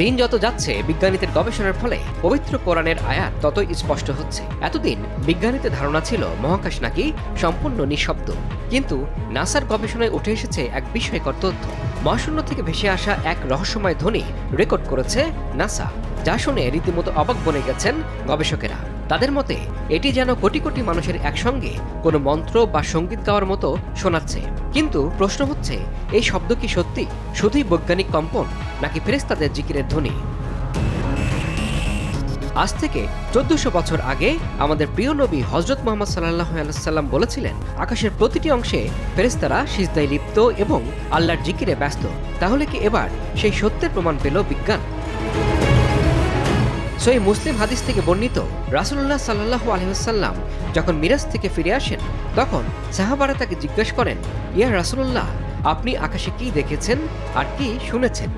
দিন যত যাচ্ছে, বিজ্ঞানীদের গবেষণার ফলে পবিত্র কোরআনের আয়াত ততই স্পষ্ট হচ্ছে। এতদিন বিজ্ঞানীদের ধারণা ছিল মহাকাশ নাকি সম্পূর্ণ নিঃশব্দ। কিন্তু নাসার গবেষণায় উঠে এসেছে এক বিস্ময়কর তথ্য। মহাশূন্য থেকে ভেসে আসা এক রহস্যময় ধ্বনি রেকর্ড করেছে নাসা, যা শুনে রীতিমতো অবাক বনে গেছেন গবেষকেরা। তাদের মতে, এটি যেন কোটি কোটি মানুষের একসঙ্গে কোনো মন্ত্র বা সংগীত গাওয়ার মতো শোনাচ্ছে। কিন্তু প্রশ্ন হচ্ছে, এই শব্দ কি সত্যি? শুধুই বৈজ্ঞানিক কম্পন? নাকি ফেরেস্তাদের জিকিরের ধ্বনি? আজ থেকে চোদ্দশো বছর আগে আমাদের প্রিয় নবী হজরত মোহাম্মদ সাল্লাহ আলাইসাল্লাম বলেছিলেন, আকাশের প্রতিটি অংশে ফেরেস্তারা সিজদায় লিপ্ত এবং আল্লাহর জিকিরে ব্যস্ত। তাহলে কি এবার সেই সত্যের প্রমাণ পেল বিজ্ঞান? সই মুসলিম হাদিস থেকে বর্ণিত রাসুল্লাহ সাল্লাহ আলহিহাল্লাম যখন মিরাজ থেকে ফিরে আসেন, তখন সাহাবারা তাকে জিজ্ঞাসা করেন, ইয়া রাসুল্লাহ আপনি আকাশে কি দেখেছেন আর কি শুনেছেন?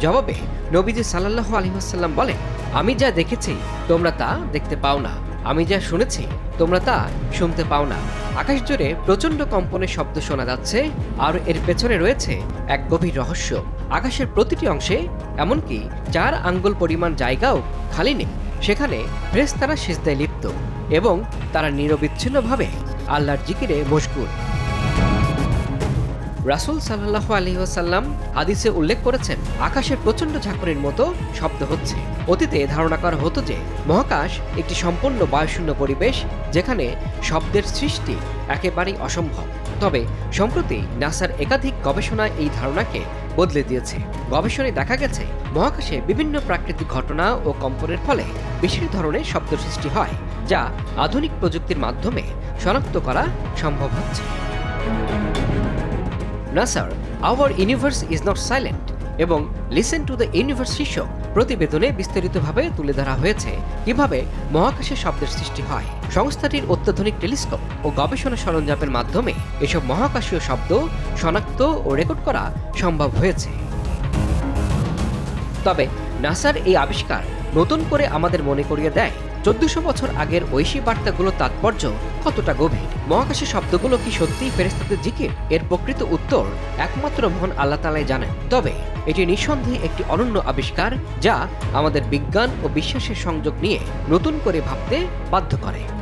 জবাবে নবীজি সাল্লাহ আলহিহাল্লাম বলেন, আমি যা দেখেছি, তোমরা তা দেখতে পাও না। আমি যা শুনেছি, তোমরা তা শুনতে পাও না। আকাশ জুড়ে প্রচণ্ড কম্পনের শব্দ শোনা যাচ্ছে, আর এর পেছনে রয়েছে এক গভীর রহস্য। আকাশের প্রতিটি অংশে, এমনকি চার আঙ্গুল পরিমাণ জায়গাও খালি নেই। সেখানে ফ্রেস্তারা সিজদায় লিপ্ত এবং তারা নিরবিচ্ছিন্নভাবে আল্লাহর জিকিরে মশগুল। রাসুল সাল্লাহ আলহিহাসাল্লাম হাদিসে উল্লেখ করেছেন আকাশের প্রচণ্ড ঝাঁকুনির মতো শব্দ হচ্ছে। অতীতে ধারণা করা হতো যে, মহাকাশ একটি সম্পূর্ণ বায়ুশূন্য পরিবেশ যেখানে শব্দের সৃষ্টি একেবারেই অসম্ভব। তবে সম্প্রতি নাসার একাধিক গবেষণায় এই ধারণাকে বদলে দিয়েছে। গবেষণায় দেখা গেছে, মহাকাশে বিভিন্ন প্রাকৃতিক ঘটনা ও কম্পনের ফলে বিশেষ ধরনের শব্দ সৃষ্টি হয়, যা আধুনিক প্রযুক্তির মাধ্যমে শনাক্ত করা সম্ভব হচ্ছে। নাসার our universe is not silent এবং লিসেন টু দ্য ইউনিভার্স শীর্ষক প্রতিবেদনে বিস্তারিতভাবে তুলে ধরা হয়েছে কীভাবে মহাকাশে শব্দের সৃষ্টি হয়। সংস্থাটির অত্যাধুনিক টেলিস্কোপ ও গবেষণা সরঞ্জামের মাধ্যমে এসব মহাকাশীয় শব্দ শনাক্ত ও রেকর্ড করা সম্ভব হয়েছে। তবে, নাসার এই আবিষ্কার নতুন করে আমাদের মনে করিয়ে দেয় চোদ্দশো বছর আগের ঐশী বার্তাগুলোর তাৎপর্য কতটা গভীর? মহাকাশে শব্দগুলো কি সত্যিই ফেরেস্তাদের জিকির? এর প্রকৃত উত্তর একমাত্র মহান আল্লাহ তালাই জানেন। তবে এটি নিঃসন্দেহে একটি অনন্য আবিষ্কার যা আমাদের বিজ্ঞান ও বিশ্বাসের সংযোগ নিয়ে নতুন করে ভাবতে বাধ্য করে।